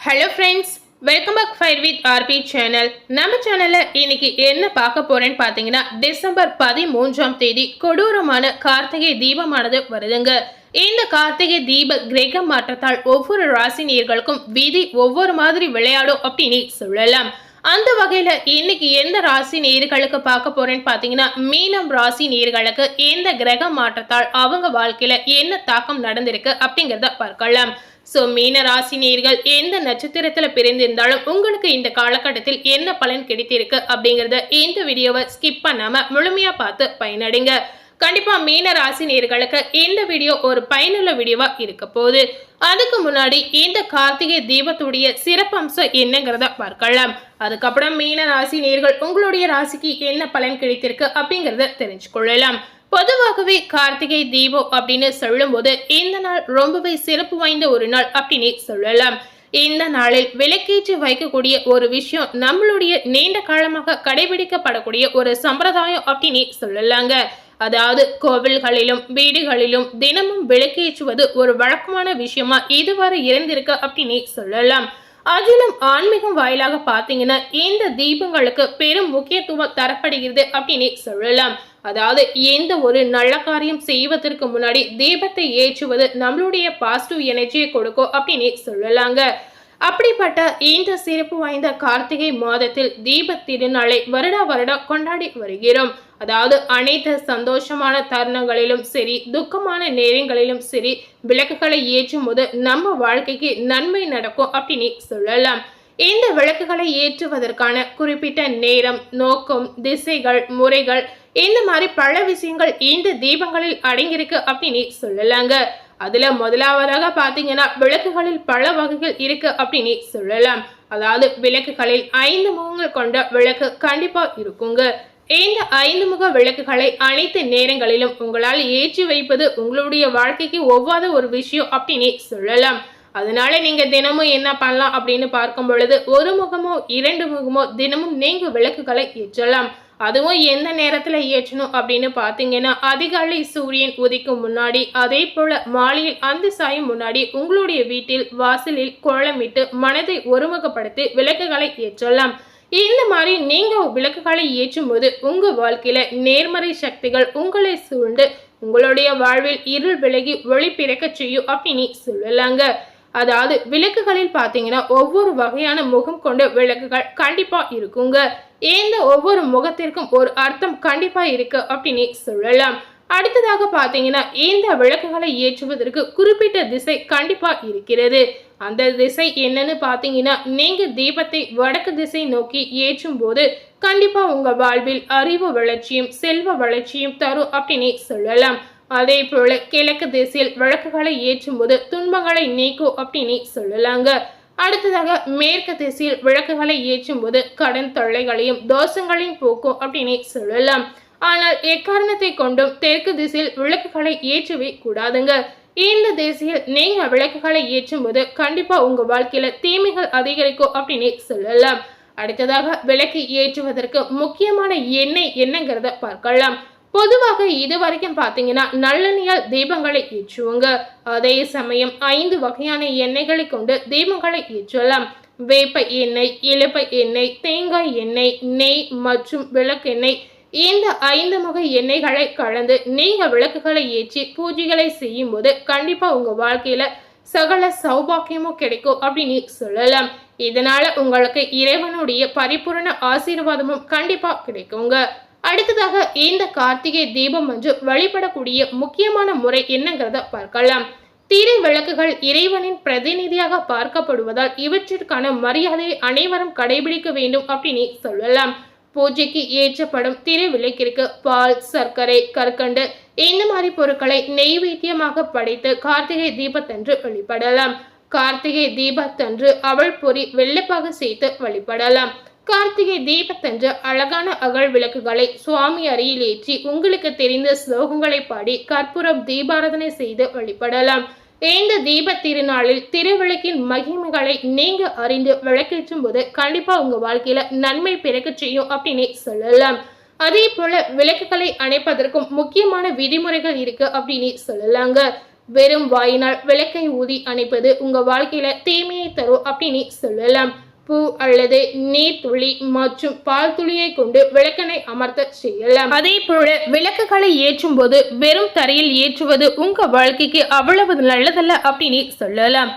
Hello friends welcome back fire with RP channel நம்ம சேனலில் இன்னைக்கு என்ன பார்க்க போகிறேன்னு பார்த்தீங்கன்னா டிசம்பர் பதிமூன்றாம் தேதி கொடூரமான கார்த்திகை தீபமானது வருதுங்க. இந்த கார்த்திகை தீப கிரக மாற்றத்தால் ஒவ்வொரு ராசி நேர்களுக்கும் விதி ஒவ்வொரு மாதிரி விளையாடும் அப்படின்னு சொல்லலாம். அந்த வகையில் இன்னைக்கு எந்த ராசி நேர்களுக்கு பார்க்க போறேன்னு பார்த்தீங்கன்னா மீனம் ராசி நேர்களுக்கு எந்த கிரக மாற்றத்தால் அவங்க வாழ்க்கையில் என்ன தாக்கம் நடந்திருக்கு அப்படிங்கிறத பார்க்கலாம். ஸோ மீன ராசி எந்த நட்சத்திரத்தில் பிறந்திருந்தாலும் உங்களுக்கு இந்த காலகட்டத்தில் என்ன பலன் கிடைத்திருக்கு அப்படிங்கிறத இந்த வீடியோவை ஸ்கிப் பண்ணாமல் முழுமையாக பார்த்து பயனடைங்க. கண்டிப்பாக மீன ராசி நேர்களுக்கு இந்த வீடியோ ஒரு பயனுள்ள வீடியோவாக இருக்க போகுது. அதுக்கு முன்னாடி இந்த கார்த்திகை தீபத்துடைய சிறப்பம்சம் என்னங்கிறத பார்க்கலாம். அதுக்கப்புறம் மீன ராசி நேர்கள் உங்களுடைய ராசிக்கு என்ன பலன் கிடைத்திருக்கு தெரிஞ்சு தெரிஞ்சுக்கொள்ளலாம் பொதுவாகவே கார்த்திகை தீபம் அப்படின்னு சொல்லும்போது இந்த நாள் ரொம்பவே சிறப்பு வாய்ந்த ஒரு நாள் அப்படின்னு சொல்லலாம். இந்த நாளில் விளக்கேற்றி வைக்கக்கூடிய ஒரு விஷயம் நம்மளுடைய நீண்ட காலமாக கடைபிடிக்கப்படக்கூடிய ஒரு சம்பிரதாயம் அப்படின்னு சொல்லலாங்க. அதாவது கோவில்களிலும் வீடுகளிலும் தினமும் விளக்கேற்றுவது ஒரு வழக்கமான விஷயமா இதுவரை இருந்திருக்கு அப்படின்னு சொல்லலாம். அதிலும் ஆன்மீகம் வாயிலாக பார்த்தீங்கன்னா இந்த தீபங்களுக்கு பெரும் முக்கியத்துவம் தரப்படுகிறது அப்படின்னு சொல்லலாம். அதாவது எந்த ஒரு நல்ல காரியம் செய்வதற்கு முன்னாடி தீபத்தை ஏற்றுவது நம்மளுடைய பாசிட்டிவ் எனர்ஜியை கொடுக்கும் அப்படின்னு சொல்லலாங்க. அப்படிப்பட்ட இந்த சிறப்பு வாய்ந்த கார்த்திகை மாதத்தில் தீப திருநாளை வருடா வருடம் கொண்டாடி வருகிறோம். அதாவது அனைத்து சந்தோஷமான தருணங்களிலும் சரி துக்கமான நேரங்களிலும் சரி விளக்குகளை ஏற்றும் போது நம்ம வாழ்க்கைக்கு நன்மை நடக்கும் அப்படின்னு சொல்லலாம். இந்த விளக்குகளை ஏற்றுவதற்கான குறிப்பிட்ட நேரம் நோக்கம் திசைகள் முறைகள் இந்த மாதிரி பல விஷயங்கள் இந்த தீபங்களில் அடங்கியிருக்கு அப்படின்னு சொல்லலாங்க. அதுல முதலாவதாக பாத்தீங்கன்னா விளக்குகளில் பல வகைகள் இருக்கு அப்படின்னு சொல்லலாம். அதாவது விளக்குகளில் ஐந்து முகங்கள் கொண்ட விளக்கு கண்டிப்பா இருக்குங்க. இந்த ஐந்து முக விளக்குகளை அனைத்து நேரங்களிலும் உங்களால் ஏற்றி வைப்பது உங்களுடைய வாழ்க்கைக்கு ஒவ்வாத ஒரு விஷயம் அப்படின்னு சொல்லலாம். அதனால நீங்க தினமும் என்ன பண்ணலாம் அப்படின்னு பார்க்கும் பொழுது ஒரு முகமோ இரண்டு முகமோ தினமும் நீங்க விளக்குகளை ஏற்றலாம். அதுவும் எந்த நேரத்தில் ஏற்றணும் அப்படின்னு பார்த்தீங்கன்னா அதிகாலை சூரியன் உதிக்கும் முன்னாடி அதே போல் மாலையில் அந்த சாயும் முன்னாடி உங்களுடைய வீட்டில் வாசலில் கோலமிட்டு மனதை ஒருமுகப்படுத்தி விளக்குகளை ஏற்றலாம். இந்த மாதிரி நீங்கள் விளக்குகளை ஏற்றும் போது உங்கள் வாழ்க்கையில் நேர்மறை சக்திகள் உங்களை சூழ்ந்து உங்களுடைய வாழ்வில் இருள் விலகி ஒளி பிறக்க செய்யும் அப்படின்னு சொல்லலாங்க. அதாவது விளக்குகளில் பார்த்தீங்கன்னா ஒவ்வொரு வகையான முகம் கொண்ட விளக்குகள் கண்டிப்பாக இருக்குங்க. இந்த ஒவ்வொரு முகத்திற்கும் ஒரு அர்த்தம் கண்டிப்பா இருக்கு அப்படின்னு சொல்லலாம். அடுத்ததாக பார்த்தீங்கன்னா இந்த விளக்குகளை ஏற்றுவதற்கு குறிப்பிட்ட திசை கண்டிப்பா இருக்கிறது. அந்த திசை என்னன்னு பார்த்தீங்கன்னா நீங்க தீபத்தை வடக்கு திசை நோக்கி ஏற்றும் போது கண்டிப்பா உங்க வாழ்வில் அறிவு வளர்ச்சியும் செல்வ வளர்ச்சியும் தரும் அப்படின்னு சொல்லலாம். அதே போல கிழக்கு திசையில் விளக்குகளை ஏற்றும் போது துன்பங்களை நீக்கும் அப்படின்னு சொல்லலாங்க. அடுத்ததாக மேற்கு திசையில் விளக்குகளை ஏற்றும் போது கடன் தொல்லைகளையும் தோஷங்களையும் போக்கும் அப்படின்னு சொல்லலாம். ஆனால் எக்காரணத்தை கொண்டும் தெற்கு திசையில் விளக்குகளை ஏற்றவே கூடாதுங்க. இந்த திசையில் நீங்க விளக்குகளை ஏற்றும் போது கண்டிப்பா உங்க வாழ்க்கையில தீமைகள் அதிகரிக்கும் அப்படின்னு சொல்லலாம். அடுத்ததாக விளக்கு ஏற்றுவதற்கு முக்கியமான எண்ணெய் என்னங்கிறத பார்க்கலாம். பொதுவாக இது வரைக்கும் பார்த்தீங்கன்னா நல்லெண்ணெயால் தீபங்களை ஏற்றுவோங்க. அதே சமயம் ஐந்து வகையான எண்ணெய்களை கொண்டு தீபங்களை ஏற்றலாம். வேப்ப எண்ணெய் இழுப்ப எண்ணெய் தேங்காய் எண்ணெய் நெய் மற்றும் விளக்கெண்ணெய். இந்த ஐந்து முகை எண்ணெய்களை கலந்து நீங்க விளக்குகளை ஏற்றி பூஜைகளை செய்யும் போது கண்டிப்பா உங்க வாழ்க்கையில சகல சௌபாக்கியமும் கிடைக்கும் அப்படின்னு சொல்லலாம். இதனால உங்களுக்கு இறைவனுடைய பரிபூரண ஆசீர்வாதமும் கண்டிப்பா கிடைக்குங்க. அடுத்ததாக இந்த கார்த்திகை தீபம் என்று வழிபடக்கூடிய முக்கியமான முறை என்னங்கிறத பார்க்கலாம். திரை விளக்குகள் இறைவனின் பிரதிநிதியாக பார்க்கப்படுவதால் இவற்றிற்கான மரியாதையை அனைவரும் கடைபிடிக்க வேண்டும் அப்படின்னு சொல்லலாம். பூஜைக்கு ஏற்றப்படும் திரை விளக்கிற்கு பால் சர்க்கரை கற்கண்டு இந்த மாதிரி பொருட்களை நெய்வேத்தியமாக படைத்து கார்த்திகை தீபத்தன்று வழிபடலாம். கார்த்திகை தீபத்தன்று அவள் பொறி வெள்ளப்பாக சேர்த்து வழிபடலாம். கார்த்திகை தீபத்தன்று அழகான அகல் விளக்குகளை சுவாமி அருகில் ஏற்றி உங்களுக்கு தெரிந்த ஸ்லோகங்களை பாடி கற்பூரம் தீபாராதனை செய்து வழிபடலாம். இந்த தீப திருநாளில் திருவிளக்கின் மகிமைகளை நீங்க அறிந்து விளக்கேற்றும் போது கண்டிப்பா உங்க வாழ்க்கையில நன்மை பிறக்க செய்யும் அப்படின்னு சொல்லலாம். அதே போல விளக்குகளை அணைப்பதற்கும் முக்கியமான விதிமுறைகள் இருக்கு அப்படின்னு சொல்லலாங்க. வெறும் வாயினால் விளக்கை ஊதி அணைப்பது உங்க வாழ்க்கையில தீமையை தரும் அப்படின்னு சொல்லலாம். பூ அல்லது நீர்த்துளி மற்றும் பால் துளியை கொண்டு விளக்கனை அமர்த்த செய்யலாம். அதே போல விளக்குகளை ஏற்றும் போது வெறும் தரையில் ஏற்றுவது உங்க வாழ்க்கைக்கு அவ்வளவு நல்லதல்ல அப்படின்னு சொல்லலாம்.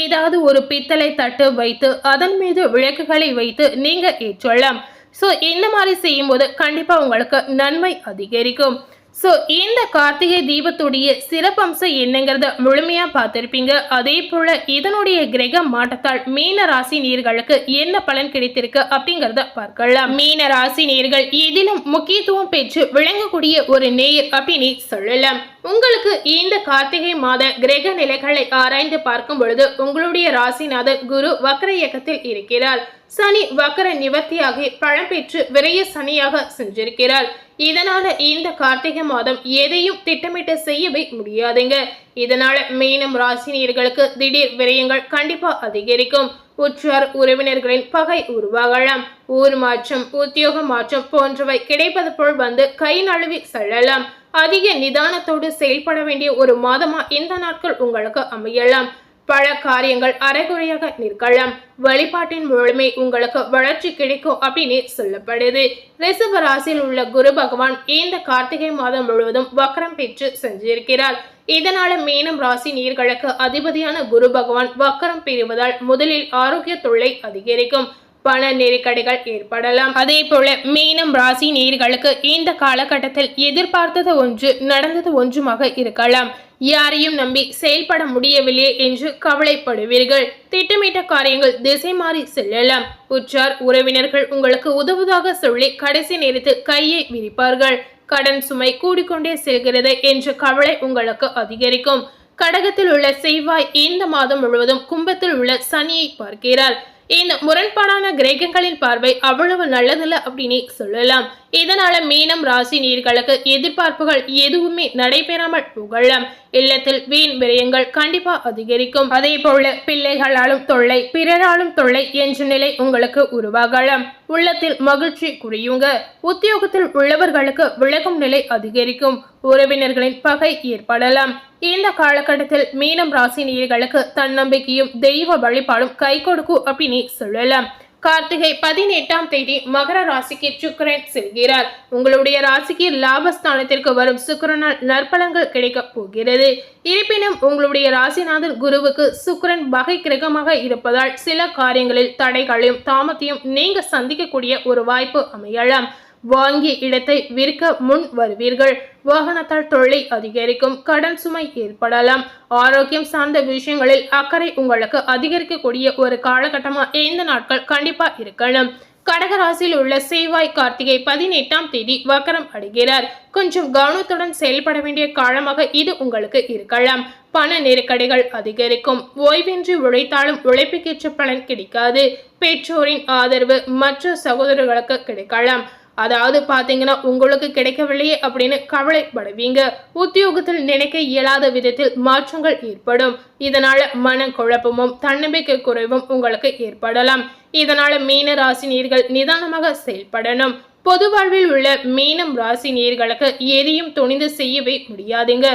ஏதாவது ஒரு பித்தளை தட்டு வைத்து அதன் மீது விளக்குகளை வைத்து நீங்க ஏற்றலாம். ஸோ இந்த மாதிரி செய்யும்போது கண்டிப்பா உங்களுக்கு நன்மை அதிகரிக்கும். ஸோ இந்த கார்த்திகை தீபத்துடைய சிறப்பம்சம் என்னங்கிறத முழுமையாக பார்த்துருப்பீங்க. அதே போல் இதனுடைய கிரக மாற்றத்தால் மீன ராசி நீர்களுக்கு என்ன பலன் கிடைத்திருக்கு அப்படிங்கிறத பார்க்கலாம். மீன ராசி நீர்கள் இதிலும் முக்கியத்துவம் பெற்று விளங்கக்கூடிய ஒரு நேர் அப்படின்னு சொல்லலாம். உங்களுக்கு இந்த கார்த்திகை மாத கிரக நிலைகளை ஆராய்ந்து பார்க்கும் பொழுது உங்களுடைய ராசிநாதன் குரு வக்ர இயக்கத்தில் இருக்கிறார். சனி வக்கர நிவர்த்தியாகி பழம் பெற்று விரைய சனியாக சென்றிருக்கிறார். இதனால இந்த கார்த்திகை மாதம் எதையும் திட்டமிட்டு செய்யவே முடியாதுங்க. இதனால மீனம் ராசினியர்களுக்கு திடீர் விரயங்கள் கண்டிப்பா அதிகரிக்கும். உற்றார் உறவினர்களின் பகை உருவாகலாம். ஊர் மாற்றம் உத்தியோக மாற்றம் போன்றவை கிடைப்பது போல் வந்து கை நழுவி செல்லலாம். அதிக நிதானத்தோடு செயல்பட வேண்டிய ஒரு மாதமா இந்த நாட்கள் உங்களுக்கு அமையலாம். பல காரியங்கள் அரைகுறையாக நிற்கலாம். வழிபாட்டின் மூலமே உங்களுக்கு வளர்ச்சி கிடைக்கும் அப்படின்னு சொல்லப்படுது. ரிஷப ராசியில் உள்ள குரு பகவான் இந்த கார்த்திகை மாதம் முழுவதும் வக்கரம் பெற்று சென்றிருக்கிறார். இதனால மீனம் ராசி நீர்களுக்கு அதிபதியான குரு பகவான் வக்கரம் பெறுவதால் முதலில் ஆரோக்கிய தொல்லை அதிகரிக்கும். பண நெருக்கடிகள் ஏற்படலாம். அதே போல மீனம் ராசி நீர்களுக்கு இந்த காலகட்டத்தில் எதிர்பார்த்தது ஒன்று நடந்தது ஒன்றுமாக இருக்கலாம். யாரையும் நம்பி செயல்பட முடியவில்லை என்று கவலைப்படுவீர்கள். திட்டமிட்ட காரியங்கள் திசை மாறி செல்லலாம். உற்றார் உறவினர்கள் உங்களுக்கு உதவுவதாக சொல்லி கடைசி நேரத்தில் கையை விரிப்பார்கள். கடன் சுமை கூடிக்கொண்டே செல்கிறது என்ற கவலை உங்களுக்கு அதிகரிக்கும். கடகத்தில் உள்ள செவ்வாய் இந்த மாதம் முழுவதும் கும்பத்தில் உள்ள சனியை பார்க்கிறார். இந்த முரண்பாடான கிரகங்களின் பார்வை அவ்வளவு நல்லதில்லை அப்படின்னு சொல்லலாம். இதனால மீனம் ராசி நீர்களுக்கு எதிர்பார்ப்புகள் எதுவுமே நடைபெறாமல் புகழலாம் இல்லத்தில் வீண் விரயங்கள் கண்டிப்பா அதிகரிக்கும். அதே போல பிள்ளைகளாலும் தொல்லை பிறராலும் தொல்லை என்ற நிலை உங்களுக்கு உருவாகலாம். உள்ளத்தில் மகிழ்ச்சி குறையுங்க உத்தியோகத்தில் உள்ளவர்களுக்கு விலகும் நிலை அதிகரிக்கும். உறவினர்களின் பகை ஏற்படலாம். இந்த காலகட்டத்தில் மீனம் ராசி நீர்களுக்கு தன்னம்பிக்கையும் தெய்வ வழிபாடும் கை கொடுக்கும் அப்படின்னு சொல்லலாம். கார்த்திகை பதினெட்டாம் தேதி மகர ராசிக்கு சுக்கரன் செல்கிறார். உங்களுடைய ராசிக்கு லாபஸ்தானத்திற்கு வரும் சுக்கரனால் நற்பலங்கள் கிடைக்கப் போகிறது. இருப்பினும் உங்களுடைய ராசிநாதன் குருவுக்கு சுக்கரன் வகை கிரகமாக இருப்பதால் சில காரியங்களில் தடைகளையும் தாமத்தையும் நீங்க சந்திக்கக்கூடிய ஒரு வாய்ப்பு அமையலாம். வாங்கிய இடத்தை விற்க முன் வருவீர்கள். வாகனத்தால் தொல்லை அதிகரிக்கும் கடன் சுமை ஏற்படலாம். ஆரோக்கியம் சார்ந்த விஷயங்களில் அக்கறை உங்களுக்கு அதிகரிக்கக்கூடிய ஒரு காலகட்டமா இந்த நாட்கள் கண்டிப்பா இருக்கணும். கடகராசியில் உள்ள சேவாய் கார்த்திகை பதினெட்டாம் தேதி வக்கரம் அடைகிறார். கொஞ்சம் கவனத்துடன் செயல்பட வேண்டிய காலமாக இது உங்களுக்கு இருக்கலாம். பண நெருக்கடிகள் அதிகரிக்கும். ஓய்வின்றி உழைத்தாலும் உழைப்புக்கேற்ற பலன் கிடைக்காது. பெற்றோரின் ஆதரவு மற்ற சகோதரர்களுக்கு கிடைக்கலாம். அதாவது பார்த்தீங்கன்னா உங்களுக்கு கிடைக்கவில்லையே அப்படின்னு கவலைப்படுவீங்க. உத்தியோகத்தில் நினைக்க இயலாத விதத்தில் மாற்றங்கள் ஏற்படும். இதனால மன குழப்பமும் தன்னம்பிக்கை குறைவும் உங்களுக்கு ஏற்படலாம். இதனால மீன ராசி நீர்கள் நிதானமாக செயல்படணும். பொது வாழ்வில் உள்ள மீனம் ராசி நீர்களுக்கு எதையும் துணிந்து செய்யவே முடியாதுங்க.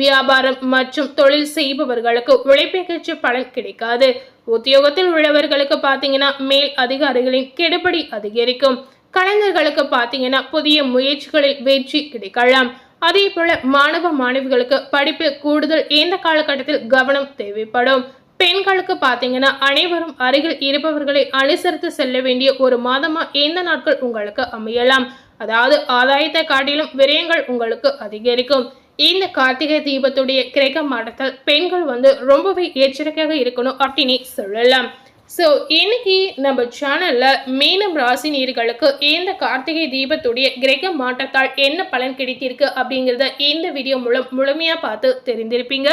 வியாபாரம் மற்றும் தொழில் செய்பவர்களுக்கு உழைப்புக்கேற்ற பலன் கிடைக்காது. உத்தியோகத்தில் உள்ளவர்களுக்கு பார்த்தீங்கன்னா மேல் அதிகாரிகளின் கெடுபடி அதிகரிக்கும். கலைஞர்களுக்கு பார்த்தீங்கன்னா புதிய முயற்சிகளில் வெற்றி கிடைக்கலாம். அதே போல மாணவ மாணவிகளுக்கு படிப்பில் கூடுதல் இந்த காலகட்டத்தில் கவனம் தேவைப்படும். பெண்களுக்கு பார்த்தீங்கன்னா அனைவரும் அருகில் இருப்பவர்களை அனுசரித்து செல்ல வேண்டிய ஒரு மாதமா இந்த நாட்கள் உங்களுக்கு அமையலாம். அதாவது ஆதாயத்தை காட்டிலும் விரயங்கள் உங்களுக்கு அதிகரிக்கும். இந்த கார்த்திகை தீபத்துடைய கிரக மாற்றத்தால் பெண்கள் வந்து ரொம்பவே எச்சரிக்கையாக இருக்கணும் அப்படின்னு சொல்லலாம். ஸோ இன்னைக்கு நம்ம சேனலில் மீனம் ராசி நீர்களுக்கு இந்த கார்த்திகை தீபத்துடைய கிரக மாற்றத்தால் என்ன பலன் கிடைத்திருக்கு அப்படிங்கிறத இந்த வீடியோ மூலம் முழுமையாக பார்த்து தெரிந்திருப்பீங்க.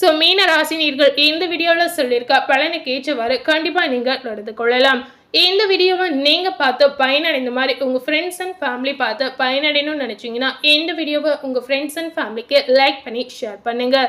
ஸோ மீன ராசி நீர்கள் இந்த வீடியோவில் சொல்லியிருக்க பலனுக்கு ஏற்றவாறு கண்டிப்பாக நீங்கள் நடந்து கொள்ளலாம். இந்த வீடியோவை நீங்கள் பார்த்து பயனடைந்த மாதிரி உங்கள் ஃப்ரெண்ட்ஸ் அண்ட் ஃபேமிலி பார்த்து பயனடையணும்னு நினச்சிங்கன்னா இந்த வீடியோவை உங்கள் ஃப்ரெண்ட்ஸ் அண்ட் ஃபேமிலிக்கு லைக் பண்ணி ஷேர் பண்ணுங்கள்